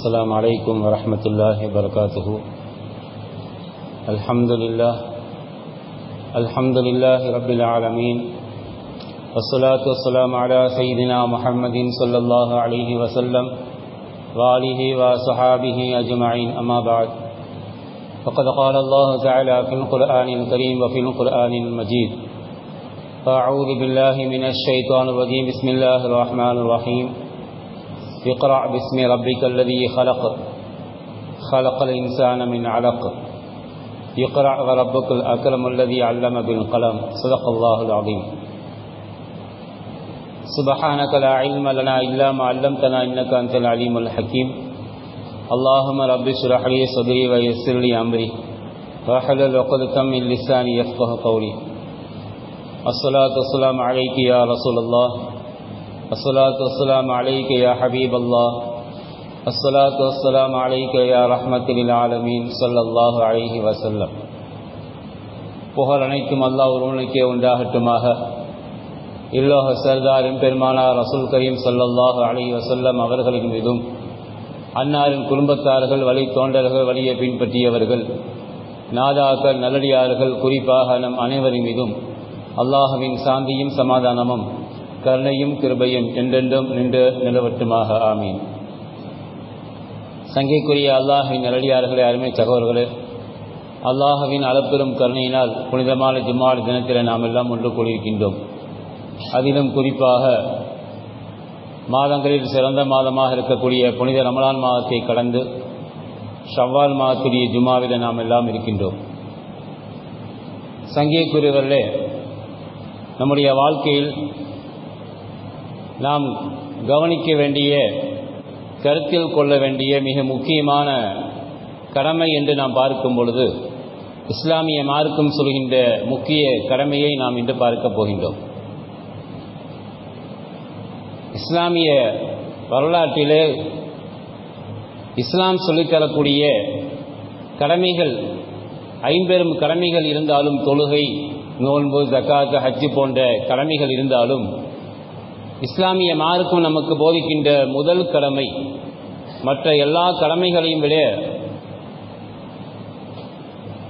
السلام عليكم ورحمة الله وبركاته الحمد لله الحمد لله رب العالمين والصلاة والسلام على سيدنا محمد صلى الله عليه وسلم وآله وصحابه أجمعين أما بعد۔ فقد قال الله تعالى في القرآن الكريم وفي القرآن المجيد أعوذ بالله من الشيطان الرجيم بسم الله الرحمن الرحيم اقرأ باسم ربك الذي خلق. خلق الإنسان من علق. اقرأ وربك الأكرم الذي علم بالقلم. صدق الله العظيم. سبحانك لا علم لنا إلا ما علمتنا إنك أنت العليم الحكيم. اللهم رب اشرح لي صدري ويسر لي أمري. واحلل عقدة من لساني يفقه قولي. الصلاة والسلام عليك يا رسول الله. الصلاة والسلام عليك يا حبيب الله الصلاة والسلام عليك يا رحمة للعالمين صلى الله عليه وسلم புகழ் அனைத்தும் அல்லாஹ் ஒருவனுக்கே உண்டாகட்டுமாக இல்லோக சர்தாரின் பெருமானார் ரசூல் கரீம் சல்லல்லாஹு அலி வசல்லம் அவர்களின் மீதும் அன்னாரின் குடும்பத்தார்கள் வழி தோண்டர்கள் வழியை பின்பற்றியவர்கள் நாதாக்கள் நல்லடியார்கள் குறிப்பாக நம் அனைவரின் மீதும் அல்லாஹுவின் சாந்தியும் சமாதானமும் கருணையும் கிருபையும் என்றென்றும் நின்று நிலவட்டுமாக. ஆமீன். சங்கைக்குரிய அல்லாஹின் நல்லடியார்களே அருமை சகோதர்களே அல்லாஹவின் அளப்பெரும் கருணையினால் புனிதமான ஜும்மாடு தினத்தில் நாம் எல்லாம் ஒன்று கூடியிருக்கின்றோம். அதிலும் குறிப்பாக மாதங்களில் சிறந்த மாதமாக இருக்கக்கூடிய புனித ரமலான் மாதத்தை கடந்து ஷவ்வால் மாதத்துடைய ஜும்மாவில் நாம் எல்லாம் இருக்கின்றோம். சங்கியக்குரியவர்களே நம்முடைய வாழ்க்கையில் நாம் கவனிக்க வேண்டிய கருத்தில் கொள்ள வேண்டிய மிக முக்கியமான கடமை என்று நாம் பார்க்கும் பொழுது இஸ்லாமிய மார்க்கம் சொல்கின்ற முக்கிய கடமையை நாம் இன்று பார்க்க போகின்றோம். இஸ்லாமிய வரலாற்றிலே இஸ்லாம் சொல்லித்தரக்கூடிய கடமைகள் ஐம்பெரும் கடமைகள் இருந்தாலும் தொழுகை நோன்பு ஜக்காத்து ஹஜ்ஜு போன்ற கடமைகள் இருந்தாலும் இஸ்லாமிய மார்க்கம் நமக்கு போதிக்கின்ற முதல் கடமை. மற்ற எல்லா கடமைகளையும் விட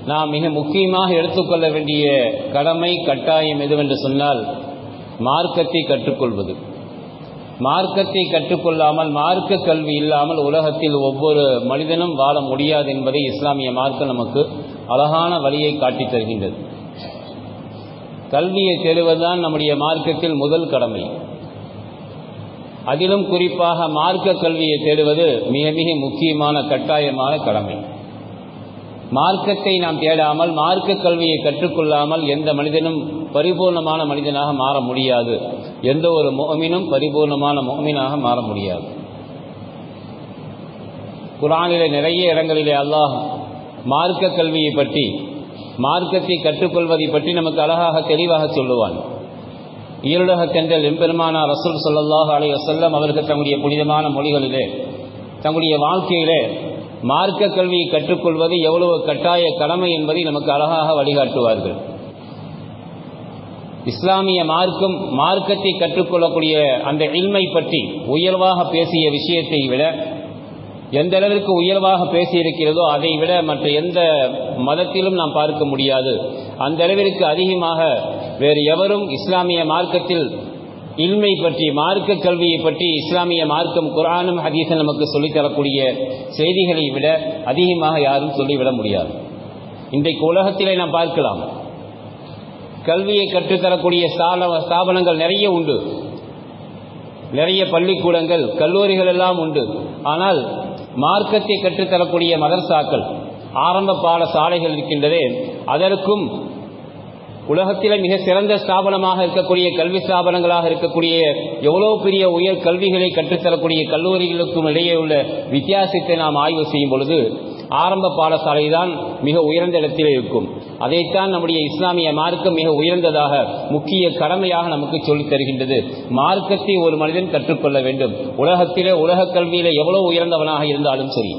நாம் மிக முக்கியமாக எடுத்துக்கொள்ள வேண்டிய கடமை கட்டாயம் எதுவென்று சொன்னால் மார்க்கத்தை கற்றுக்கொள்வது. மார்க்கத்தை கற்றுக்கொள்ளாமல் மார்க்க கல்வி இல்லாமல் உலகத்தில் ஒவ்வொரு மனிதனும் வாழ முடியாது என்பதை இஸ்லாமிய மார்க்கம் நமக்கு அழகான வழியை காட்டித் தருகின்றது. கல்வியை தேடுவதுதான் நம்முடைய மார்க்கத்தில் முதல் கடமை. அதிலும் குறிப்பாக மார்க்க கல்வியை தேடுவது மிக மிக முக்கியமான கட்டாயமான கடமை. மார்க்கத்தை நாம் தேடாமல் மார்க்க கல்வியை கற்றுக்கொள்ளாமல் எந்த மனிதனும் பரிபூர்ணமான மனிதனாக மாற முடியாது. எந்த ஒரு மோமினும் பரிபூர்ணமான மோமினாக மாற முடியாது. குரானிலே நிறைய இடங்களிலே அல்லாஹ் மார்க்க கல்வியை பற்றி மார்க்கத்தை கற்றுக்கொள்வதை பற்றி நமக்கு அழகாக தெளிவாக சொல்லுவான். ஈருலக தென்றல் எம்பெருமானா ரசூல் சொல்லல்லாஹ் அலைய செல்லம் அவர்கள் தங்களுடைய புனிதமான மொழிகளிலே தங்களுடைய வாழ்க்கையிலே மார்க்க கல்வியை கற்றுக்கொள்வது எவ்வளவு கட்டாய கடமை என்பதை நமக்கு அழகாக வழிகாட்டுவார்கள். இஸ்லாமிய மார்க்கம் மார்க்கத்தை கற்றுக்கொள்ளக்கூடிய அந்த இல்மை பற்றி உயர்வாக பேசிய விஷயத்தை விட எந்த அளவிற்கு உயர்வாக பேசியிருக்கிறதோ அதை விட மற்ற எந்த மதத்திலும் நாம் பார்க்க முடியாது. அந்த அளவிற்கு அதிகமாக வேறு எவரும் இஸ்லாமிய மார்க்கத்தில் இல்மை பற்றி மார்க்க கல்வியை பற்றி இஸ்லாமிய மார்க்கம் குரானும் ஹதீஸும் நமக்கு சொல்லித்தரக்கூடிய செய்திகளை விட அதிகமாக யாரும் சொல்லிவிட முடியாது. இன்றைக்கு உலகத்திலே நாம் பார்க்கலாம். கல்வியை கற்றுத்தரக்கூடிய ஸ்தாபனங்கள் நிறைய உண்டு. நிறைய பள்ளிக்கூடங்கள் கல்லூரிகள் எல்லாம் உண்டு. ஆனால் மார்க்கத்தை கற்றுத்தரக்கூடிய மதர்சாக்கள் ஆரம்ப பாடசாலைகள் இருக்கின்றதே அதற்கும் உலகத்தில மிக சிறந்த ஸ்தாபனமாக இருக்கக்கூடிய கல்வி ஸ்தாபனங்களாக இருக்கக்கூடிய எவ்வளவு பெரிய உயர் கல்விகளை கற்றுத்தரக்கூடிய கல்லூரிகளுக்கும் இடையே உள்ள வித்தியாசத்தை நாம் ஆய்வு செய்யும் பொழுது ஆரம்ப பாடசாலை தான் மிக உயர்ந்த இடத்தில் இருக்கும். அதைத்தான் நம்முடைய இஸ்லாமிய மார்க்கம் மிக உயர்ந்ததாக முக்கிய கடமையாக நமக்கு சொல்லித் தருகின்றது. மார்க்கத்தை ஒரு மனிதன் கற்றுக்கொள்ள வேண்டும். உலகத்திலே உலக கல்வியில எவ்வளவு உயர்ந்தவனாக இருந்தாலும் சரி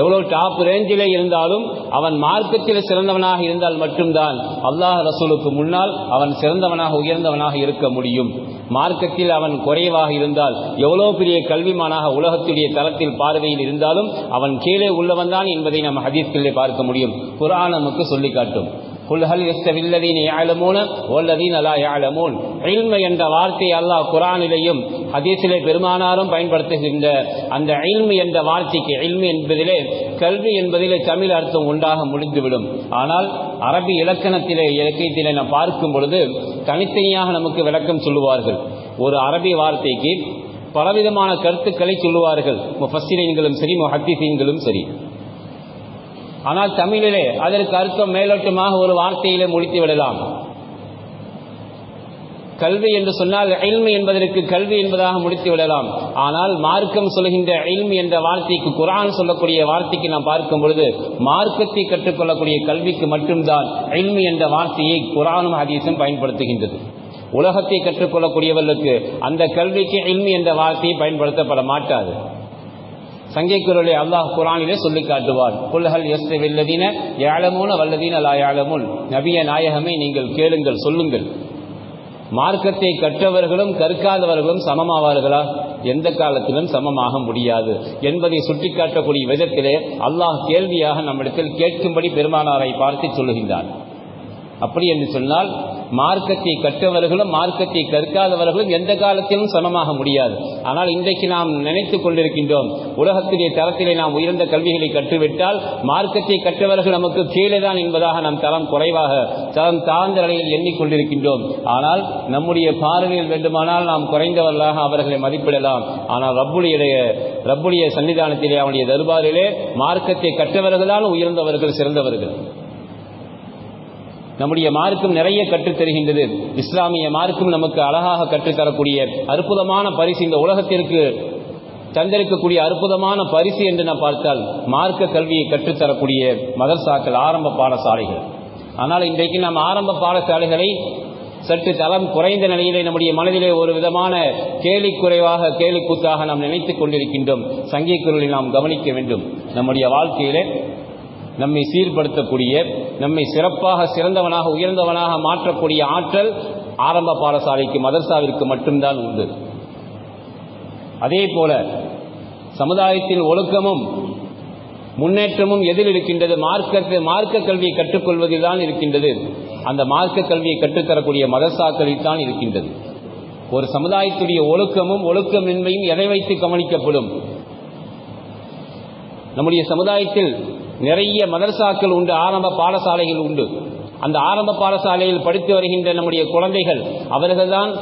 எவ்வளவு டாப் ரேஞ்சிலே இருந்தாலும் அவன் மார்க்கத்தில் சிறந்தவனாக இருந்தால் மட்டும்தான் அல்லாஹ் ரசூலுக்கு முன்னால் அவன் சிறந்தவனாக உயர்ந்தவனாக இருக்க முடியும். மார்க்கத்தில் அவன் குறைவாக இருந்தால் எவ்வளவு பெரிய கல்விமானாக உலகத்துடைய தளத்தில் பார்வையில் இருந்தாலும் அவன் கீழே உள்ளவன் தான் என்பதை நாம் ஹதீஸ்களிலே பார்க்க முடியும். குரான் நமக்கு சொல்லி காட்டும் குல் ஹல் யஸ்தவில்லதீன யஅலமூன வல்லதீன லா என்ற வார்த்தை அல்லாஹ் குரானிலையும் ஹதீஸிலே பெருமானாரும் பயன்படுத்துகின்ற அந்த இல்மு என்ற வார்த்தைக்கு இல்மு என்பதிலே கல்வி என்பதிலே தமிழ் அர்த்தம் உண்டாக முடிந்துவிடும். ஆனால் அரபி இலக்கணத்திலே இலக்கியத்திலே நாம் பார்க்கும் பொழுது தனித்தனியாக நமக்கு விளக்கம் சொல்லுவார்கள். ஒரு அரபி வார்த்தைக்கு பலவிதமான கருத்துக்களை சொல்லுவார்கள். முஃபஸ்ஸிரீன்களும் சரி முஹத்தீசீன்களும் சரி. ஆனால் தமிழிலே அதற்கு அர்த்தம் மேலோட்டமாக ஒரு வார்த்தையிலே முடித்து விடலாம். கல்வி என்று சொன்னால் இல்மு என்பதற்கு கல்வி என்பதாக முடித்து விடலாம். ஆனால் மார்க்கம் சொல்கின்ற எல்மி என்ற வார்த்தைக்கு குரான் சொல்லக்கூடிய வார்த்தைக்கு நாம் பார்க்கும் பொழுது மார்க்கத்தை கற்றுக்கொள்ளக்கூடிய கல்விக்கு மட்டும்தான் எல்மி என்ற வார்த்தையை குரானும் ஹதீஸும் பயன்படுத்துகின்றது. உலகத்தை கற்றுக்கொள்ளக்கூடியவர்களுக்கு அந்த கல்விக்கு எல்மி என்ற வார்த்தையை பயன்படுத்தப்பட மாட்டாது. சங்கை குரலை அல்லாஹ் குரானிலே சொல்லி காட்டுவார். புல்ஹல் எஸ் வெல்லதீன யாழமூன வல்லதீன லா நபிய நாயகமே நீங்கள் கேளுங்கள் சொல்லுங்கள். மார்க்கத்தை கற்றவர்களும் கற்காதவர்களும் சமமாவார்களா? எந்த காலத்திலும் சமமாக முடியாது. என்பதை சுட்டிக்காட்டக்கூடிய விதத்திலே அல்லாஹ் கேள்வியாக நம்மிடத்தில் கேட்கும்படி பெருமானாரை பார்த்து சொல்லுகின்றார் அப்படி என்று சொன்னால் மார்க்கத்தை கற்றவர்களும் மார்க்கத்தை கற்காதவர்களும் எந்த காலத்திலும் சமமாக முடியாது. ஆனால் இன்றைக்கு நாம் நினைத்துக் கொண்டிருக்கின்றோம் உலகத்திலே தரத்திலே நாம் உயர்ந்த கல்விகளை கற்றுவிட்டால் மார்க்கத்தை கற்றவர்கள் நமக்கு கீழே தான் என்பதாக நாம் தரம் குறைவாக தரம் தாழ்ந்த நிலையில் எண்ணிக்கொண்டிருக்கின்றோம். ஆனால் நம்முடைய பார்வையில் வேண்டுமானால் நாம் குறைந்தவர்களாக அவர்களை மதிப்பிடலாம். ஆனால் ரப்புடைய ரப்புடைய சன்னிதானத்திலே அவனுடைய தர்பாரிலே மார்க்கத்தை கற்றவர்களால் உயர்ந்தவர்கள் சிறந்தவர்கள். நம்முடைய மார்க்கும் நிறைய கற்றுத் தருகின்றது இஸ்லாமிய மார்க்கும் நமக்கு அழகாக கற்றுத்தரக்கூடிய அற்புதமான பரிசு இந்த உலகத்திற்கு தந்திருக்கக்கூடிய அற்புதமான பரிசு என்று நான் பார்த்தால் மார்க்க கல்வியை கற்றுத்தரக்கூடிய மதர்சாக்கள் ஆரம்ப பாடசாலைகள். ஆனால் இன்றைக்கு நாம் ஆரம்ப பாடசாலைகளை சற்று தளம் குறைந்த நிலையிலே நம்முடைய மனதிலே ஒரு விதமான கேலி குறைவாக கேலி கூத்தாக நாம் நினைத்துக் கொண்டிருக்கின்றோம். சங்கை குரலை நாம் கவனிக்க வேண்டும். நம்முடைய வாழ்க்கையிலே நம்மை சீர்படுத்தக்கூடிய நம்மை சிறப்பாக சிறந்தவனாக உயர்ந்தவனாக மாற்றக்கூடிய ஆற்றல் ஆரம்ப பாடசாலைக்கு மதர்சாவிற்கு மட்டும்தான் உண்டு. அதே போல சமுதாயத்தின் ஒழுக்கமும் முன்னேற்றமும் எதில் இருக்கின்றது? மார்க்க மார்க்க கல்வியை கற்றுக்கொள்வதில் தான் இருக்கின்றது. அந்த மார்க்க கல்வியை கற்றுத்தரக்கூடிய மதர்சாக்களில் தான் இருக்கின்றது. ஒரு சமுதாயத்துடைய ஒழுக்கமும் ஒழுக்கமின்மையும் எதை வைத்து கவனிக்கப்படும்? நம்முடைய சமுதாயத்தில் நிறைய மதரசாக்கள் உண்டு ஆரம்ப பாடசாலைகள் உண்டு. அந்த ஆரம்ப பாடசாலையில் படித்து வருகின்ற நம்முடைய குழந்தைகள் அவர்கள்தான்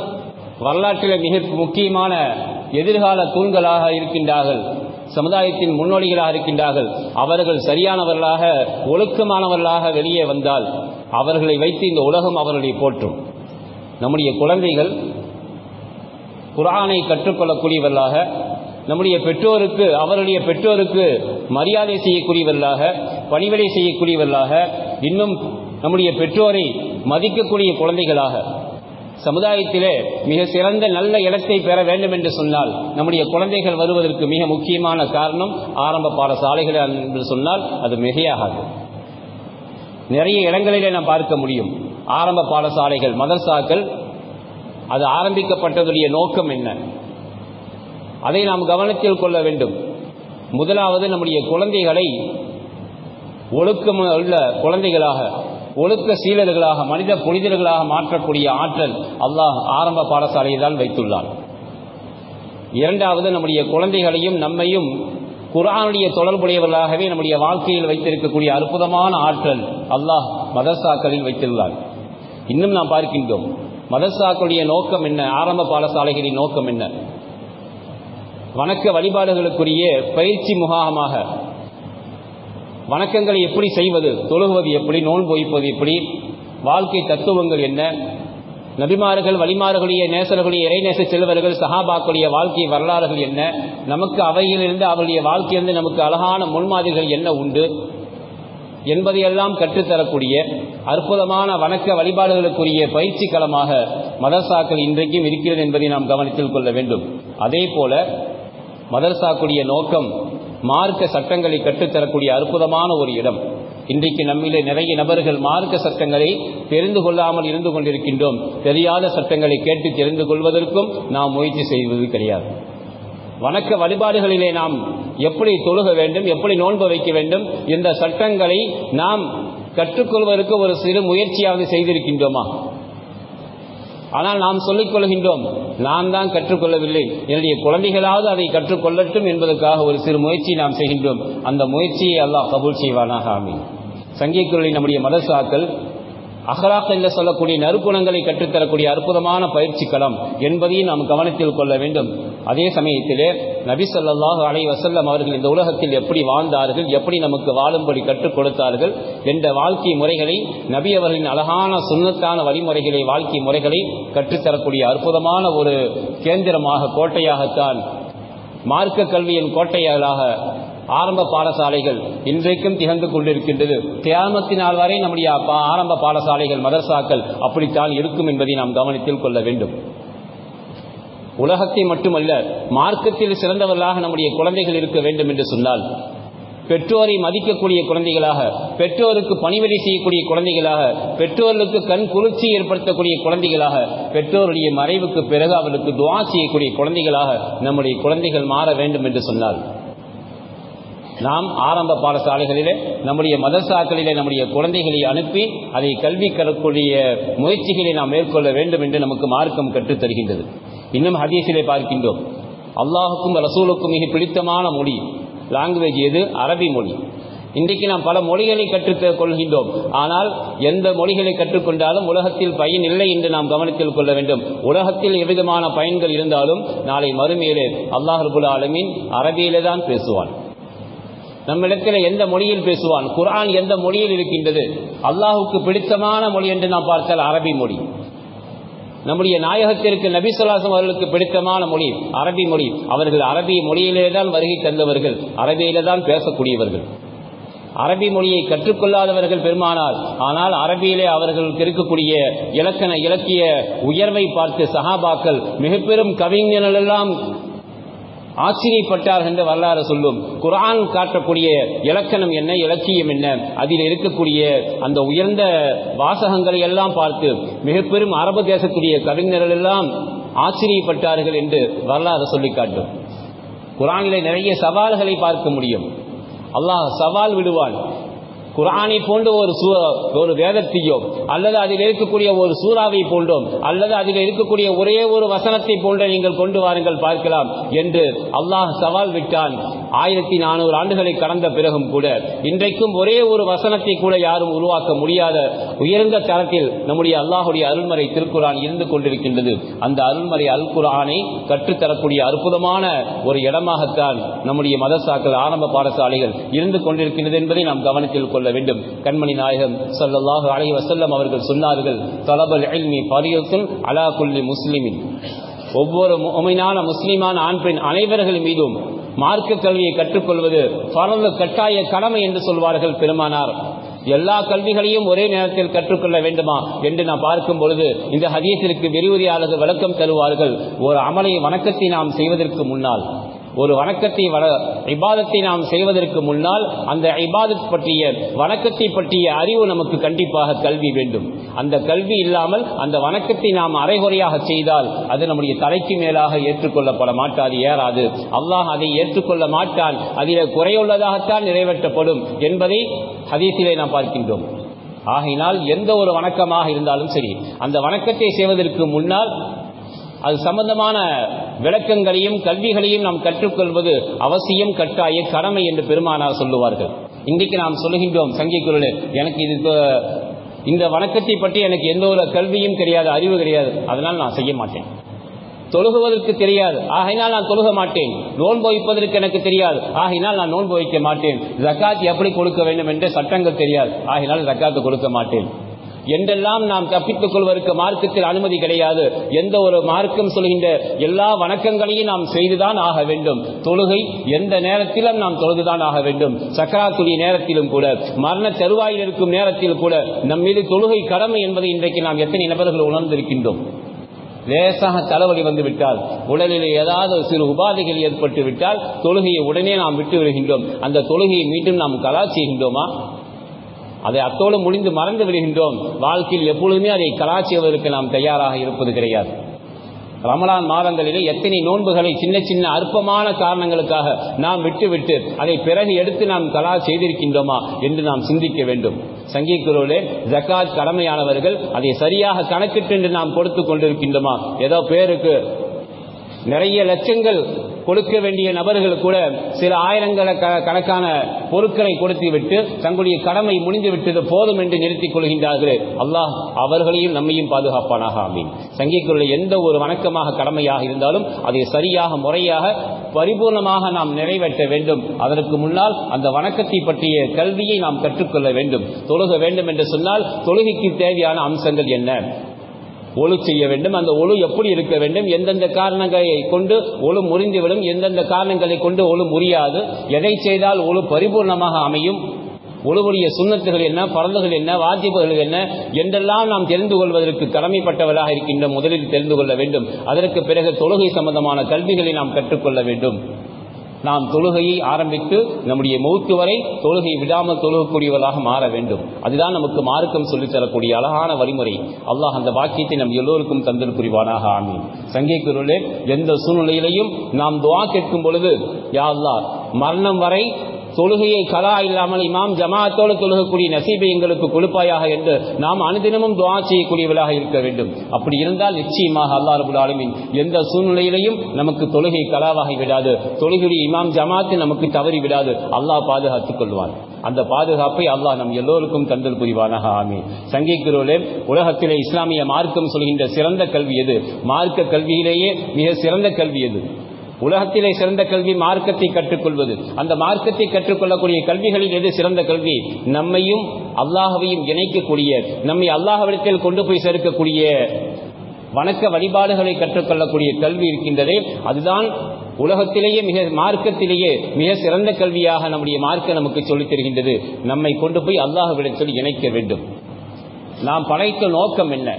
வரலாற்றில் மிக முக்கியமான எதிர்கால தூண்களாக இருக்கின்றார்கள் சமுதாயத்தின் முன்னோடிகளாக இருக்கின்றார்கள். அவர்கள் சரியானவர்களாக ஒழுக்கமானவர்களாக வெளியே வந்தால் அவர்களை வைத்து இந்த உலகம் அவர்களை போற்றும். நம்முடைய குழந்தைகள் குரானை கற்றுக்கொள்ளக்கூடியவர்களாக நம்முடைய பெற்றோருக்கு அவருடைய பெற்றோருக்கு மரியாதை செய்யக்கூடியவர்களாக பணிவிடை செய்யக்கூடியவர்களாக இன்னும் நம்முடைய பெற்றோரை மதிக்கக்கூடிய குழந்தைகளாக. சமுதாயத்திலே மிக சிறந்த நல்ல இடத்தை பெற வேண்டும் என்று சொன்னால் நம்முடைய குழந்தைகள் வருவதற்கு மிக முக்கியமான காரணம் ஆரம்ப பாடசாலைகள் என்று சொன்னால் அது மிகையாகாது. நிறைய இடங்களிலே நாம் பார்க்க முடியும். ஆரம்ப பாடசாலைகள் மதர்சாக்கள் அது ஆரம்பிக்கப்பட்டதுடைய நோக்கம் என்ன? அதை நாம் கவனத்தில் கொள்ள வேண்டும். முதலாவது நம்முடைய குழந்தைகளை ஒழுக்கம் உள்ள குழந்தைகளாக ஒழுக்க சீலர்களாக மனித புனிதர்களாக மாற்றக்கூடிய ஆற்றல் அல்லாஹ் ஆரம்ப பாடசாலையை தான் வைத்துள்ளான். இரண்டாவது நம்முடைய குழந்தைகளையும் நம்மையும் குரானுடைய தொடர்புடையவர்களாகவே நம்முடைய வாழ்க்கையில் வைத்திருக்கக்கூடிய அற்புதமான ஆற்றல் அல்லாஹ் மதர்சாக்களில் வைத்துள்ளான். இன்னும் நாம் பார்க்கின்றோம் மதர்சாக்களுடைய நோக்கம் என்ன? ஆரம்ப பாடசாலைகளின் நோக்கம் என்ன? வணக்க வழிபாடுகளுக்குரிய பயிற்சி முகாமாக வணக்கங்களை எப்படி செய்வது தொழுகுவது எப்படி நோன்பு வைப்பது எப்படி வாழ்க்கை தத்துவங்கள் என்ன நபிமார்கள் வழிமார்களுடைய நேசர்களுடைய இறைநேச செல்வர்கள் சஹாபாக்களுடைய வாழ்க்கை வரலாறுகள் என்ன நமக்கு அவையிலிருந்து அவருடைய வாழ்க்கையிலிருந்து நமக்கு அழகான முன்மாதிரிகள் என்ன உண்டு என்பதையெல்லாம் கற்றுத்தரக்கூடிய அற்புதமான வணக்க வழிபாடுகளுக்குரிய பயிற்சி களமாக மதர்சாக்கள் இன்றைக்கும் இருக்கிறது என்பதை நாம் கவனத்தில் கொள்ள வேண்டும். அதே போல மதரசாக்குடைய நோக்கம் மார்க்க சட்டங்களை கற்றுத்தரக்கூடிய அற்புதமான ஒரு இடம். இன்றைக்கு நம்மிலே நிறைய நபர்கள் மார்க்க சட்டங்களை தெரிந்து கொள்ளாமல் இருந்து கொண்டிருக்கின்றோம். தெரியாத சட்டங்களை கேட்டு தெரிந்து கொள்வதற்கும் நாம் முயற்சி செய்வது கிடையாது. வணக்க வழிபாடுகளிலே நாம் எப்படி தொழுக வேண்டும் எப்படி நோன்பு வைக்க வேண்டும் இந்த சட்டங்களை நாம் கற்றுக்கொள்வதற்கு ஒரு சிறு முயற்சியாவது செய்திருக்கின்றோமா? ஆனால் நாம் சொல்லிக் கொள்கின்றோம் நான் தான் கற்றுக்கொள்ளவில்லை. என்னுடைய குழந்தைகளாவது அதை கற்றுக்கொள்ளட்டும் என்பதற்காக ஒரு சிறு முயற்சி நாம் செய்கின்றோம். அந்த முயற்சியை அல்லாஹ் கபூல் செய்வானாக ஆமீன். சங்கிக்குரலில் நம்முடைய மதசாக்கள் அகலாக் என்று சொல்லக்கூடிய நறுக்குணங்களை கற்றுத்தரக்கூடிய அற்புதமான பயிற்சி களம் என்பதையும் நாம் கவனத்தில் கொள்ள வேண்டும். அதே சமயத்திலே நபி ஸல்லல்லாஹு அலைஹி வஸல்லம் அவர்கள் இந்த உலகத்தில் எப்படி வாழ்ந்தார்கள் எப்படி நமக்கு வாழும்படி கற்றுக் கொடுத்தார்கள் என்ற வாழ்க்கை முறைகளை நபி அவர்களின் அழகான சுண்ணத்தான வழிமுறைகளை வாழ்க்கை முறைகளை கற்றுத்தரக்கூடிய அற்புதமான ஒரு கேந்திரமாக கோட்டையாகத்தான் மார்க்க கல்வியின் கோட்டையாளாக ஆரம்ப பாடசாலைகள் இன்றைக்கும் திகழ்ந்து கொண்டிருக்கின்றது. தியாமத்தினால் வரை நம்முடைய பா- ஆரம்ப பாடசாலைகள் மதர்சாக்கள் அப்படித்தான் இருக்கும் என்பதை நாம் கவனத்தில் கொள்ள வேண்டும். உலகத்தை மட்டுமல்ல மார்க்கத்தில் சிறந்தவர்களாக நம்முடைய குழந்தைகள் இருக்க வேண்டும் என்று சொன்னால் பெற்றோரை மதிக்கக்கூடிய குழந்தைகளாக பெற்றோருக்கு பணிவெளி செய்யக்கூடிய குழந்தைகளாக பெற்றோர்களுக்கு கண் குளிர்ச்சி ஏற்படுத்தக்கூடிய குழந்தைகளாக பெற்றோருடைய மறைவுக்கு பிறகு அவர்களுக்கு துவா செய்யக்கூடிய குழந்தைகளாக நம்முடைய குழந்தைகள் மாற வேண்டும் என்று சொன்னால் நாம் ஆரம்ப பாடசாலைகளிலே நம்முடைய மதரசாக்களிலே நம்முடைய குழந்தைகளை அனுப்பி அதை கல்வி கற்கக்கூடிய முயற்சிகளை நாம் மேற்கொள்ள வேண்டும் என்று நமக்கு மார்க்கம் கற்றுத் தருகின்றது. இன்னும் ஹதீஸிலே பார்க்கின்றோம். அல்லாஹுக்கும் ரசூலுக்கும் மிக பிடித்தமான மொழி லாங்குவேஜ் எது? அரபி மொழி. இன்றைக்கு நாம் பல மொழிகளை கற்றுக் கொள்கின்றோம். ஆனால் எந்த மொழிகளை கற்றுக்கொண்டாலும் உலகத்தில் பயன் இல்லை என்று நாம் கவனத்தில் கொள்ள வேண்டும். உலகத்தில் எவ்விதமான பயன்கள் இருந்தாலும் நாளை மறுமையிலே அல்லாஹர்புல் ஆலமின் அரபியிலே தான் பேசுவான். நம்மிடத்தில் எந்த மொழியில் பேசுவான்? குரான் எந்த மொழியில் இருக்கின்றது? அல்லாஹுக்கு பிடித்தமான மொழி என்று நாம் பார்த்தால் அரபி மொழி. நம்முடைய நாயகத்திற்கு நபிசுல்லாசம் அவர்களுக்கு பிடித்தமான மொழி அரபி மொழி. அவர்கள் அரபி மொழியிலே தான் வருகை தந்தவர்கள். அரபியிலே தான் பேசக்கூடியவர்கள். அரபி மொழியை கற்றுக்கொள்ளாதவர்கள் பெருமானால் ஆனால் அரபியிலே அவர்களுக்கு இருக்கக்கூடிய இலக்கண இலக்கிய உயர்வை பார்த்து சஹாபாக்கள் மிக பெரும் கவிஞர்களெல்லாம் ஆச்சரியப்பட்டார்கள் என்று வரலாறு சொல்லும். குரான் காட்டக்கூடிய இலக்கணம் என்ன இலக்கியம் என்ன அதில் இருக்கக்கூடிய அந்த உயர்ந்த வாசகங்களை எல்லாம் பார்த்து மிக பெரும் அரபு தேசத்துடைய கவிஞர்கள் எல்லாம் ஆச்சரியப்பட்டார்கள் என்று வரலாறு சொல்லி காட்டும். குரானிலே நிறைய சவால்களை பார்க்க முடியும். அல்லாஹ் சவால் விடுவான். குரானை போன்ற ஒரு சூ ஒரு வேதத்தையோ அல்லது அதில் இருக்கக்கூடிய ஒரு சூறாவை போன்றோம் அல்லது அதில் இருக்கக்கூடிய ஒரே ஒரு வசனத்தை போன்ற நீங்கள் கொண்டு வாருங்கள் பார்க்கலாம் என்று அல்லாஹ் சவால் விட்டான். ஆயிரத்தி நானூறு ஆண்டுகளை கடந்த பிறகும் கூட இன்றைக்கும் ஒரே ஒரு வசனத்தை கூட யாரும் உருவாக்க முடியாத உயர்ந்த தரத்தில் நம்முடைய அல்லாஹுடைய அருள்மறை திருக்குரான் இருந்து கொண்டிருக்கின்றது. அந்த அருள்மறை அல் குரானை கற்றுத்தரக்கூடிய அற்புதமான ஒரு இடமாகத்தான் நம்முடைய மதசாக்கள் ஆரம்ப பாடசாலைகள் இருந்து கொண்டிருக்கின்றது என்பதை நாம் கவனத்தில் கொள்ள கொள்ள வேண்டும். கண்மணி நாயகம் சல்லாஹு அலைஹி வசல்லம் அவர்கள் சொன்னார்கள் தலபல் இல்மி ஃபரியத்துன் அலா குல்லி முஸ்லிமின். ஒவ்வொரு உமையான முஸ்லிமான ஆண் பெண் அனைவர்கள் மீதும் மார்க்க கல்வியை கற்றுக்கொள்வது பரந்த கட்டாய கடமை என்று சொல்வார்கள் பெருமானார். எல்லா கல்விகளையும் ஒரே நேரத்தில் கற்றுக்கொள்ள வேண்டுமா என்று நாம் பார்க்கும் பொழுது இந்த ஹதீஸிற்கு விரிவுரையாளர்கள் விளக்கம் தருவார்கள். ஒரு அமலை வணக்கத்தை நாம் செய்வதற்கு முன்னால் ஒரு வணக்கத்தை வட இபாதத்தை நாம் செய்வதற்கு முன்னால் அந்த இபாதத் பற்றிய வணக்கத்தை பற்றிய அறிவு நமக்கு கண்டிப்பாக கல்வி வேண்டும். அந்த கல்வி இல்லாமல் அந்த வணக்கத்தை நாம் அரைகுறையாக செய்தால் அது நம்முடைய தலைக்கு மேலாக ஏற்றுக்கொள்ளப்பட மாட்டாது ஏறாது. அல்லாஹ் அதை ஏற்றுக்கொள்ள மாட்டான். அதில் குறையுள்ளதாகத்தான் நிறைவேற்றப்படும் என்பதை ஹதீசிலே நாம் பார்க்கின்றோம். ஆகையினால் எந்த ஒரு வணக்கமாக இருந்தாலும் சரி அந்த வணக்கத்தை செய்வதற்கு முன்னால் அது சம்பந்தமான விளக்கங்களையும் கல்விகளையும் நாம் கற்றுக்கொள்வது அவசியம் கட்டாய கடமை என்று பெருமானார் சொல்லுவார்கள். இன்றைக்கு நாம் சொல்லுகின்றோம் சங்கி எனக்கு இது இந்த வணக்கத்தை பற்றி எனக்கு எந்த ஒரு கல்வியும் கிடையாது அறிவு கிடையாது அதனால் நான் செய்ய மாட்டேன். தொழுகுவதற்கு தெரியாது ஆகையினால் நான் தொழுக மாட்டேன். நோன்பு வைப்பதற்கு எனக்கு தெரியாது ஆகையினால் நான் நோன்பு வைக்க மாட்டேன். ஜக்காத் எப்படி கொடுக்க வேண்டும் என்ற சட்டங்கள் தெரியாது ஆகினால் ஜக்காத்து கொடுக்க மாட்டேன். என்றெல்லாம் நாம் தப்பித்துக் கொள்வதற்கு மார்க்கத்தில் அனுமதி கிடையாது. எந்த ஒரு மார்க்கம் சொல்கின்ற எல்லா வணக்கங்களையும் நாம் செய்துதான் ஆக வேண்டும். தொழுகை எந்த நேரத்திலும் நாம் தொழுதுதான் ஆக வேண்டும். சக்கராத்துரிய நேரத்திலும் கூட மரண தருவாயில் இருக்கும் நேரத்தில் கூட நம் மீது தொழுகை கடமை என்பதை இன்றைக்கு நாம் எத்தனை நபர்கள் உணர்ந்திருக்கின்றோம். லேசாக தலைவலி வந்து விட்டால் உடலில் ஏதாவது சிறு உபாதைகள் ஏற்பட்டு விட்டால் தொழுகையை உடனே நாம் விட்டு விடுகின்றோம். அந்த தொழுகையை மீண்டும் நாம் கலா செய்கின்றோமா? அதை அத்தோடு முடிந்து மறந்து விடுகின்றோம். வாழ்க்கையில் எப்பொழுதுமே அதை கலா செய்வதற்கு நாம் தயாராக இருப்பது கிடையாது. ரமலான் மாதங்களிலே எத்தனை நோன்புகளை சின்ன சின்ன அற்பமான காரணங்களுக்காக நாம் விட்டுவிட்டு அதை பிறகு எடுத்து நாம் கலா செய்திருக்கின்றோமா என்று நாம் சிந்திக்க வேண்டும். சங்கீக்குரோலே ஜக்காத் கடமையானவர்கள் அதை சரியாக கணக்கிட்டு என்று நாம் கொடுத்து கொண்டிருக்கின்றோமா? ஏதோ பேருக்கு நிறைய லட்சங்கள் கொடுக்க வேண்டிய நபர்கள் கூட சில ஆயிரங்கள கணக்கான பொருட்களை கொடுத்து விட்டு தங்களுடைய கடமை முடிந்து விட்டது போதும் என்று நிறுத்திக் கொள்கின்றார்களே. அல்லாஹ் அவர்களையும் நம்மையும் பாதுகாப்பானாக ஆமீன். சங்கிக்குள்ள எந்த ஒரு வணக்கமாக கடமையாக இருந்தாலும் அதை சரியாக முறையாக பரிபூர்ணமாக நாம் நிறைவேற்ற வேண்டும். அதற்கு முன்னால் அந்த வணக்கத்தை பற்றிய கல்வியை நாம் கற்றுக்கொள்ள வேண்டும். தொழுக வேண்டும் என்று சொன்னால் தொழுகைக்கு தேவையான அம்சங்கள் என்ன? ஒழு செய்ய வேண்டும். அந்த ஒழு எப்படி இருக்க வேண்டும்? எந்தெந்த காரணங்களை கொண்டு ஒழு முறிந்துவிடும்? எந்தெந்த காரணங்களை கொண்டு ஒழு முறியாது? எதை செய்தால் ஒழு பரிபூர்ணமாக அமையும்? ஒழுவுடைய சுண்ணத்துகள் என்ன? பரந்துகள் என்ன? வாஜிபுகள் என்ன? என்றெல்லாம் நாம் தெரிந்து கொள்வதற்கு கடமைப்பட்டவராக இருக்கின்ற முதலில் தெரிந்து கொள்ள வேண்டும். அதற்கு பிறகு தொழுகை சம்பந்தமான கல்விகளை நாம் கற்றுக்கொள்ள வேண்டும். நாம் தொழுகையை ஆரம்பித்து நம்முடைய மௌத்து வரை தொழுகை விடாமல் தொழுகக்கூடியவர்களாக மாற வேண்டும். அதுதான் நமக்கு மார்க்கம் சொல்லித் தரக்கூடிய அழகான வழிமுறை. அல்லாஹ் அந்த வாக்கியத்தை நம் எல்லோருக்கும் தந்தல் புரிவானாக ஆமீன். சங்கைக்குருளே எந்த சூழ்நிலையிலையும் நாம் துவா கேட்கும் பொழுது யா மரணம் வரை தொழுகையை கலா இல்லாமல் இமாம் ஜமாத்தோடு தொழுகக்கூடிய நசீபை எங்களுக்கு கொடுப்பாயாக என்று நாம் அனுதினமும் துவா செய்யக்கூடியவர்களாக இருக்க வேண்டும். அப்படி இருந்தால் நிச்சயமாக அல்லா ரபுல் ஆலமின் எந்த சூழ்நிலையிலையும் நமக்கு தொழுகை கலாவாகி விடாது. தொழுகையுடைய இமாம் ஜமாத்து நமக்கு தவறி விடாது. அல்லாஹ் பாதுகாத்துக் கொள்வான். அந்த பாதுகாப்பை அல்லாஹ் நம் எல்லோருக்கும் தந்தல் புரிவானாக. ஆமி சங்கிக்குரோலே உலகத்திலே இஸ்லாமிய மார்க்கம் சொல்கின்ற சிறந்த கல்வி எது? மார்க்க கல்வியிலேயே மிக சிறந்த கல்வி எது? உலகத்திலே சிறந்த கல்வி மார்க்கத்தை கற்றுக்கொள்வது. அந்த மார்க்கத்தை கற்றுக்கொள்ளக்கூடிய கல்விகளில் எது சிறந்த கல்வி? நம்மையும் அல்லாஹவையும் இணைக்கக்கூடிய நம்மை அல்லாஹவிடத்தில் கொண்டு போய் சேர்க்கக்கூடிய வணக்க வழிபாடுகளை கற்றுக்கொள்ளக்கூடிய கல்வி இருக்கின்றதே. அதுதான் உலகத்திலேயே மிக மார்க்கத்திலேயே மிக சிறந்த கல்வியாக நம்முடைய மார்க்க நமக்கு சொல்லித் தருகின்றது. நம்மை கொண்டு போய் அல்லாஹவிடத்தில் இணைக்க வேண்டும். நாம் படைத்த நோக்கம் என்ன?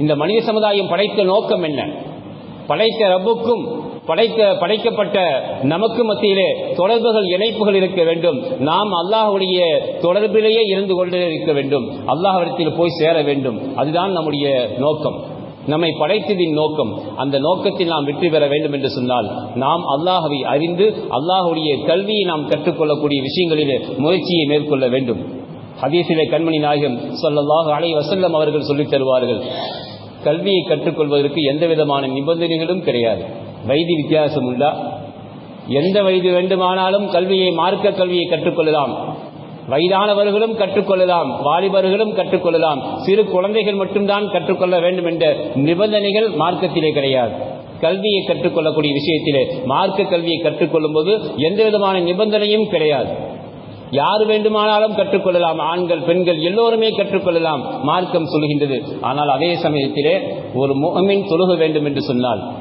இந்த மனித சமுதாயம் படைத்த நோக்கம் என்ன? படைத்த ரப்புக்கும் படைத்த படைக்கப்பட்ட நமக்கு மத்தியிலே தொடர்புகள் இணைப்புகள் இருக்க வேண்டும். நாம் அல்லாஹுடைய தொடர்பிலேயே இருந்து கொண்டே இருக்க வேண்டும். அல்லாஹிடத்தில் போய் சேர வேண்டும். அதுதான் நம்முடைய நோக்கம். நம்மை படைத்ததின் நோக்கம். அந்த நோக்கத்தில் நாம் வெற்றி பெற வேண்டும் என்று சொன்னால் நாம் அல்லாஹவை அறிந்து அல்லாஹுடைய கல்வியை நாம் கற்றுக்கொள்ளக்கூடிய விஷயங்களிலே முயற்சியை மேற்கொள்ள வேண்டும். ஹதீசிலே கண்மணி நாயகம் சொல்லல்லாஹு அலை வசல்லம் அவர்கள் சொல்லித் தருவார்கள் கல்வியை கற்றுக்கொள்வதற்கு எந்த விதமான நிபந்தனைகளும் கிடையாது. வயது வித்தியாசம் உண்டா? எந்த வயது வேண்டுமானாலும் கல்வியை மார்க்க கல்வியை கற்றுக்கொள்ளலாம். வயதானவர்களும் கற்றுக்கொள்ளலாம். வாலிபர்களும் கற்றுக்கொள்ளலாம். சிறு குழந்தைகள் மட்டும்தான் கற்றுக்கொள்ள வேண்டும் என்ற நிபந்தனைகள் மார்க்கத்திலே கிடையாது. கல்வியை கற்றுக்கொள்ளக்கூடிய விஷயத்திலே மார்க்க கல்வியை கற்றுக்கொள்ளும் போது எந்த விதமான நிபந்தனையும் கிடையாது. யார் வேண்டுமானாலும் கற்றுக்கொள்ளலாம். ஆண்கள் பெண்கள் எல்லோருமே கற்றுக்கொள்ளலாம். மார்க்கம் சொல்கின்றது ஆனால் அதே சமயத்திலே ஒரு முகமின் தொழுக வேண்டும் என்று சொன்னால்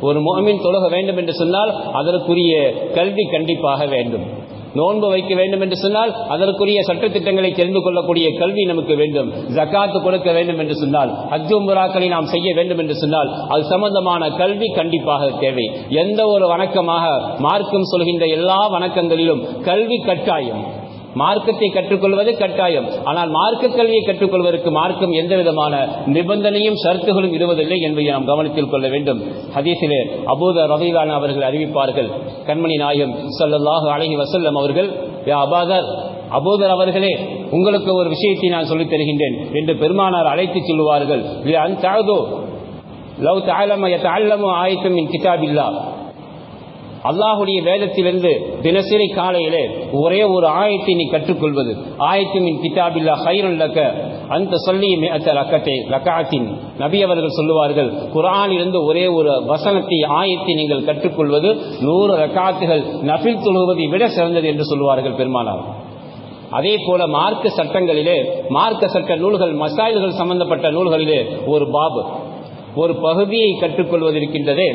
ஒரு முகமின் தொழுக வேண்டும் என்று சொன்னால் அதற்குரிய கல்வி கண்டிப்பாக வேண்டும். நோன்பு வைக்க வேண்டும் என்று சொன்னால் அதற்குரிய சட்டத்திட்டங்களை தெரிந்து கொள்ளக்கூடிய கல்வி நமக்கு வேண்டும். ஜக்காத்து கொடுக்க வேண்டும் என்று சொன்னால் அஜும்புராக்களை நாம் செய்ய வேண்டும் என்று சொன்னால் அது சம்பந்தமான கல்வி கண்டிப்பாக தேவை. எந்த ஒரு வணக்கமாக மார்க்கம் சொல்கின்ற எல்லா வணக்கங்களிலும் கல்வி கட்டாயம். மார்க்கத்தை கற்றுக்கொள்வது கட்டாயம். ஆனால் மார்க்க கல்வியை கற்றுக்கொள்வதற்கு மார்க்கம் எந்த விதமான நிபந்தனையும் சரத்துகளும் இடுவதில்லை என்பதை நாம் கவனத்தில் கொள்ள வேண்டும். ஹதீசிலே அபூத ரவிவான அவர்கள் அறிவிப்பார்கள். கண்மணி நாயம் சொல்லல்லாஹு அழகி வசல்லம் அவர்கள் யா அபாதர் அபோதர் அவர்களே உங்களுக்கு ஒரு விஷயத்தை நான் சொல்லித் தருகின்றேன். என்று பெருமானார் அழைத்து சொல்லுவார்கள். லவ் தாழம தாழமோ ஆயத்தம் இன் கிதாபில்லா. அல்லாஹுடைய வேதத்திலிருந்து தினசரி காலையிலே ஒரே ஒரு ஆயத்தை நீ கற்றுக்கொள்வது. ஆயத்தின் கிதாபில்லா லக்க அந்த சொல்லி ரக்கத்தை ரக்காத்தின் நபி அவர்கள் சொல்லுவார்கள் குரானிலிருந்து ஒரே ஒரு வசனத்தை ஆயத்தை நீங்கள் கற்றுக்கொள்வது நூறு ரக்காத்துகள் நபில் தொழுவதை விட சிறந்தது என்று சொல்லுவார்கள் பெருமானார். அதே போல மார்க்க சட்டங்களிலே மார்க்க சட்ட நூல்கள் மசாயில்கள் சம்பந்தப்பட்ட நூல்களிலே ஒரு பாபு. ஒரு பகுதியை கற்றுக்கொள்வது இருக்கின்றதே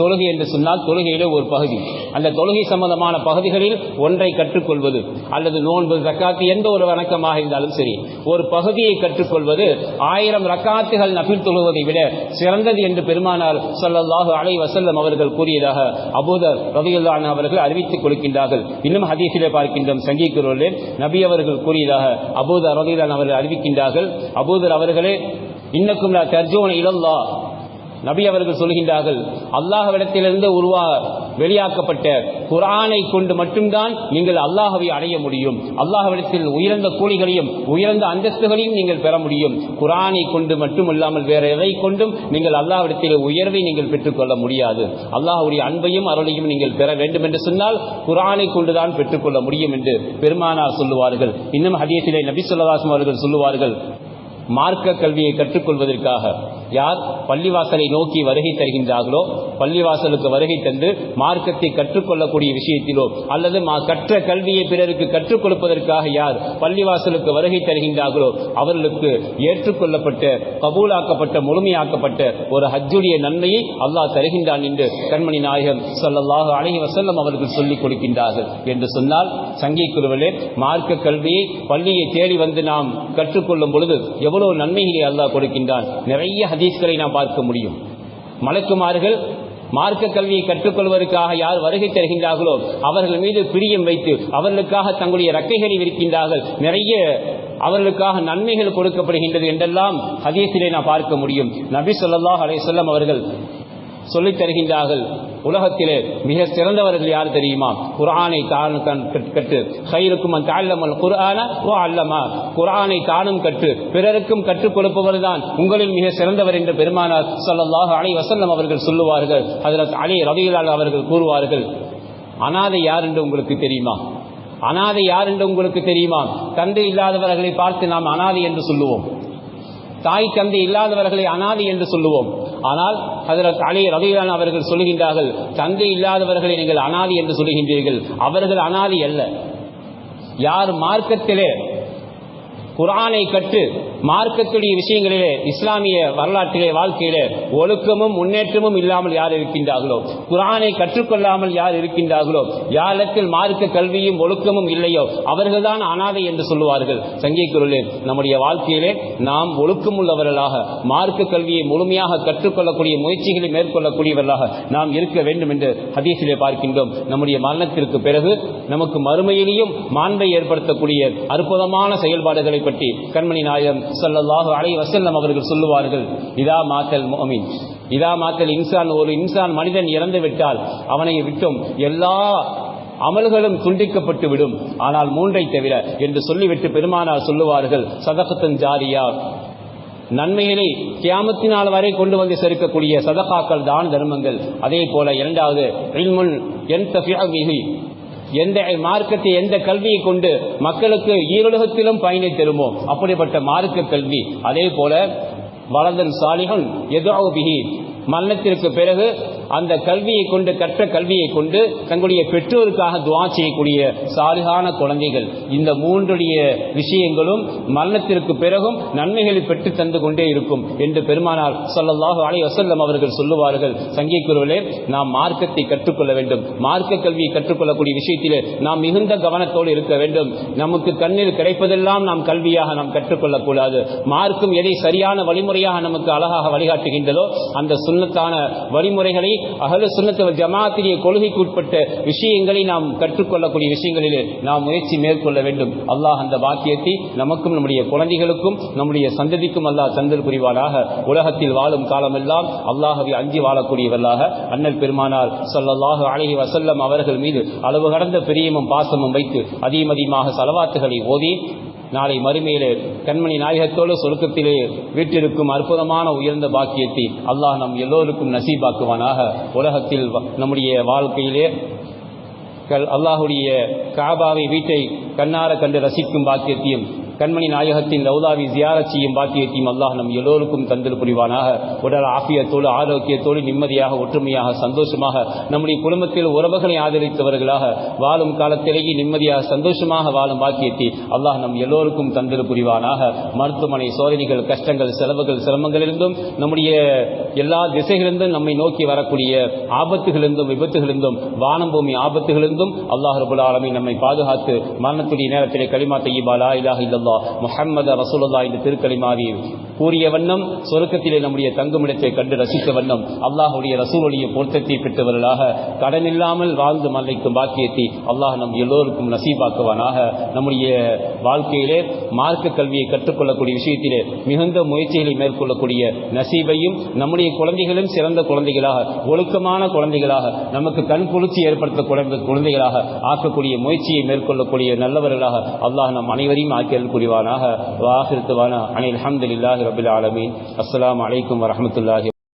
தொழுகை என்று சொன்னால் தொழுகையிலே ஒரு பகுதி. அந்த தொழுகை சம்பந்தமான பகுதிகளில் ஒன்றை கற்றுக்கொள்வது அல்லது நோன்பு ரக்காத்து எந்த ஒரு வணக்கமாக இருந்தாலும் சரி ஒரு பகுதியை கற்றுக்கொள்வது ஆயிரம் ரக்காத்துகள் நபில் தொழுவதை விட சிறந்தது என்று பெருமானார் ஸல்லல்லாஹு அலை வசல்லம் அவர்கள் கூறியதாக அபூதர் ரலியல்லாஹு அவர்கள் அறிவித்துக் கொடுக்கின்றார்கள். இன்னும் ஹதீஸிலே பார்க்கின்றோம் சங்கீக்குரோலே நபி அவர்கள் கூறியதாக அபூதர் ரவியுல்லான் அவர்கள் அறிவிக்கின்றார்கள். அபூதர் அவர்களே இன்னக்கும் நான் தர்ஜூன இழந்தா நபி அவர்கள் சொல்கின்றார்கள் அல்லாஹவிடத்திலிருந்து உருவா வெளியாக்கப்பட்ட குரானை கொண்டு மட்டும்தான் நீங்கள் அல்லாஹவை அடைய முடியும். அல்லாஹவிடத்தில் உயர்ந்த கூலிகளையும் உயர்ந்த அந்தஸ்துகளையும் நீங்கள் பெற முடியும். குரானை கொண்டு மட்டுமல்லாமல் வேற எதை கொண்டும் நீங்கள் அல்லாஹ்விடத்தில் உயர்வை நீங்கள் பெற்றுக்கொள்ள முடியாது. அல்லாஹ்வுடைய அன்பையும் அருளையும் நீங்கள் பெற வேண்டும் என்று சொன்னால் குரானை கொண்டுதான் பெற்றுக்கொள்ள முடியும் என்று பெருமானார் சொல்லுவார்கள். இன்னும் ஹதீஸிலே நபி சொல்லாசம் அவர்கள் சொல்லுவார்கள் மார்க்க கல்வியை கற்றுக்கொள்வதற்காக யார் பள்ளிவாசலை நோக்கி வருகை தருகின்றார்களோ பள்ளிவாசலுக்கு வருகை தந்து மார்க்கத்தை கற்றுக்கொள்ளக்கூடிய விஷயத்திலோ அல்லது கற்ற கல்வியை பிறருக்கு கற்றுக் கொடுப்பதற்காக யார் பள்ளிவாசலுக்கு வருகை தருகின்றார்களோ அவர்களுக்கு ஏற்றுக்கொள்ளப்பட்ட கபூலாக்கப்பட்ட முழுமையாக்கப்பட்ட ஒரு ஹஜ்ஜுடைய நன்மையை அல்லாஹ் தருகின்றான் என்று கண்மணி நாயகம் ஸல்லல்லாஹு அலைஹி வசல்லம் அவர்கள் சொல்லிக் கொடுக்கின்றார்கள் என்று சொன்னால் சங்கை குருவலே மார்க்க கல்வியை பள்ளியை தேடி வந்து நாம் கற்றுக்கொள்ளும் பொழுது எவ்வளவு நன்மைகளை அல்லாஹ் கொடுக்கின்றான். நிறைய ஹதீஸ்களை நாம் பார்க்க முடியும். மலக்குமார்கள் மார்க்க கல்வியை கற்றுக்கொள்வதற்காக யார் வருகை தருகின்றார்களோ அவர்கள் மீது பிரியம் வைத்து அவர்களுக்காக தங்களுடைய ரக்கைகளை விரிக்கின்றார்கள். நிறைய அவர்களுக்காக நன்மைகள் கொடுக்கப்படுகின்றது என்றெல்லாம் ஹதீஸிலே நாம் பார்க்க முடியும். நபி ஸல்லல்லாஹு அலே சொல்லம் அவர்கள் சொல்லித் தருகின்றார்கள் உலகத்திலே மிக சிறந்தவர்கள் யார் தெரியுமா? குரானை தானும் கண் கற்று. ஹைருக்கும் அந்த அல்லமல் குரான ஓ அல்லமா குரானை தானும் கற்று. பிறருக்கும் கற்றுக் கொடுப்பவர்தான் உங்களில் மிக சிறந்தவர் என்று பெருமானார் ஸல்லல்லாஹு அலை வசல்லம் அவர்கள் சொல்லுவார்கள். அதில் அலி ரலியல்லாஹு அவர்கள் கூறுவார்கள். அனாதை யார் என்று உங்களுக்கு தெரியுமா? அனாதை யார் என்று உங்களுக்கு தெரியுமா? தந்தை இல்லாதவர்களை பார்த்து நாம் அனாதை என்று சொல்லுவோம். தாய் தந்தை இல்லாதவர்களை அனாதை என்று சொல்லுவோம். ஆனால் ஹதரத் அலி ரலியல்லாஹு அவர்கள் சொல்லுகின்றார்கள் தந்தை இல்லாதவர்களை நீங்கள் அனாதி என்று சொல்லுகின்றீர்கள். அவர்கள் அனாதி அல்ல. யார் மார்க்கத்திலே குரானை கற்று மார்க்கத்துடைய விஷயங்களிலே இஸ்லாமிய வரலாற்றிலே வாழ்க்கையிலே ஒழுக்கமும் முன்னேற்றமும் இல்லாமல் யார் இருக்கின்றார்களோ குரானை கற்றுக்கொள்ளாமல் யார் இருக்கின்றார்களோ யாரிடத்தில் மார்க்க கல்வியும் ஒழுக்கமும் இல்லையோ அவர்கள்தான் அனாதை என்று சொல்லுவார்கள். சங்கை நம்முடைய வாழ்க்கையிலே நாம் ஒழுக்கம் உள்ளவர்களாக மார்க்க கல்வியை முழுமையாக கற்றுக்கொள்ளக்கூடிய முயற்சிகளை மேற்கொள்ளக்கூடியவர்களாக நாம் இருக்க வேண்டும் என்று ஹதீஸிலே பார்க்கின்றோம். நம்முடைய மரணத்திற்கு பிறகு நமக்கு மறுமையிலேயும் மாண்பை ஏற்படுத்தக்கூடிய அற்புதமான செயல்பாடுகளை பற்றி கண்மணி நாயகம் ஸல்லல்லாஹு அலை வசல்லம் அவர்கள் சொல்லுவார்கள் இதா மாத்தல் மோமின் இதா மாத்தல் இன்சான். ஒரு இன்சான் மனிதன் இறந்து விட்டால் அவனை விட்டும் எல்லா அமல்களும் துண்டிக்கப்பட்டு விடும். ஆனால் மூன்றை தவிர என்று சொல்லிவிட்டு பெருமானார் சொல்லுவார்கள் சதகத்தன் ஜாரியார் நன்மைகளை கியாமத்தினால் வரை கொண்டு வந்து சேர்க்கக்கூடிய சதகாக்கள் தான் தர்மங்கள். அதே போல இரண்டாவது எந்த மார்க்கத்தை எந்த கல்வியை கொண்டு மக்களுக்கு ஈருலகத்திலும் பயனை தருமோ? அப்படிப்பட்ட மார்க்க கல்வி. அதே போல வளர்ந்தன் சாலிகன் எதோ மரணத்திற்கு பிறகு அந்த கல்வியை கொண்டு கற்ற கல்வியை கொண்டு தங்களுடைய பெற்றோருக்காக துவா செய்யக்கூடிய சாலிகான குழந்தைகள். இந்த மூன்றுடைய விஷயங்களும் மரணத்திற்கு பிறகும் நன்மைகளை பெற்று தந்து கொண்டே இருக்கும் என்று பெருமானார் சொல்லல்லாஹு அலை வசல்லம் அவர்கள் சொல்லுவார்கள். சங்கீ குருவலே நாம் மார்க்கத்தை கற்றுக்கொள்ள வேண்டும். மார்க்க கல்வியை கற்றுக்கொள்ளக்கூடிய விஷயத்திலே நாம் மிகுந்த கவனத்தோடு இருக்க வேண்டும். நமக்கு கண்ணில் கிடைப்பதெல்லாம் நாம் கல்வியாக நாம் கற்றுக்கொள்ளக்கூடாது. மார்க்கம் எதை சரியான வழிமுறையாக நமக்கு அழகாக வழிகாட்டுகின்றதோ அந்த சுண்ணத்தான வழிமுறைகளை அகல சுன்னத்து ஜமாத்திரிய கொள்கைக்கு உட்பட்ட விஷயங்களை நாம் கற்றுக்கொள்ளக்கூடிய விஷயங்களிலே நாம் முயற்சி மேற்கொள்ள வேண்டும். அல்லாஹ் அந்த பாக்கியத்தை நமக்கும் நம்முடைய குழந்தைகளுக்கும் நம்முடைய சந்ததிக்கும் அல்லாஹ் தந்தல் புரிவானாக. உலகத்தில் வாழும் காலமெல்லாம் அல்லாஹவை அஞ்சி வாழக்கூடியவர்களாக அண்ணல் பெருமானார் ஸல்லல்லாஹு அழகி வசல்லம் அவர்கள் மீது அளவு கடந்த பிரியமும் பாசமும் வைத்து அதிகம் அதிகமாக சலவாத்துகளை ஓதி நாளை மறுமையிலே கண்மணி நாயகத்தோடு சொருக்கத்திலே வீட்டிற்கும் அற்புதமான உயர்ந்த பாக்கியத்தை அல்லாஹ் நம் எல்லோருக்கும் நசீபாக்குவானாக. உலகத்தில் நம்முடைய வாழ்க்கையிலே கல்- அல்லாஹுடைய காபாவை வீட்டை கண்ணார கண்டு ரசிக்கும் பாக்கியத்தையும் கண்மணி நாயகத்தின் ரவுதாவி ஜியாரத் செய்யும் பாக்கியத்தையும் அல்லாஹ் நம் எல்லோருக்கும் தந்தல் புரிவானாக உடல் ஆபியத்தோடு ஆரோக்கியத்தோடு நிம்மதியாக ஒற்றுமையாக சந்தோஷமாக நம்முடைய குடும்பத்தில் உறவுகளை ஆதரித்தவர்களாக வாழும் காலத்திலேயே நிம்மதியாக சந்தோஷமாக வாழும் பாக்கியத்தை அல்லாஹ் நம் எல்லோருக்கும் தந்தல் புரிவானாக மருத்துவமனை சோதனைகள் கஷ்டங்கள் செலவுகள் சிரமங்களிலிருந்தும் நம்முடைய எல்லா திசைகளிலிருந்தும் நம்மை நோக்கி வரக்கூடிய ஆபத்துகளிலிருந்தும் விபத்துகளிலிருந்தும் வானம் பூமி ஆபத்துகளிலிருந்தும் அல்லாஹ் ரபுல் ஆலமீன் நம்மை பாதுகாத்து மரணத்துடைய நேரத்திலே களிமா தையீபாலா இலாஹ இல்லல்லாஹ் முஹம்மது ரசூலுல்லாஹ் இந்த திருக்கலிமாவி கூறிய வண்ணம் சொருக்கத்திலே நம்முடைய தங்குமிடத்தை கண்டு ரசித்த வண்ணம் அல்லாஹுடைய ரசூலுடைய பொருத்தத்தை பெற்றவர்களாக கடன் இல்லாமல் வாழ்ந்து மல்லைக்கும் பாக்கியத்தை அல்லாஹ் நம் எல்லோருக்கும் நசீபாக்குவானாக. நம்முடைய வாழ்க்கையிலே மார்க்க கல்வியை கற்றுக்கொள்ளக்கூடிய விஷயத்திலே மிகுந்த முயற்சிகளை மேற்கொள்ளக்கூடிய நசீபையும் நம்முடைய குழந்தைகளும் சிறந்த குழந்தைகளாக ஒழுக்கமான குழந்தைகளாக நமக்கு கண் குளிர்ச்சி ஏற்படுத்த குழந்தைகளாக ஆக்கக்கூடிய முயற்சியை மேற்கொள்ளக்கூடிய நல்லவர்களாக அல்லாஹ் நம் அனைவரையும் ஆக்கியல் புரிவானாக. வாஹிருத்துவான. அனில் அஹமதுல்லாஹி ரபில் ஆலமீன் அஸ்ஸலாமு அலைக்கும் வரஹமத்துல்லாஹி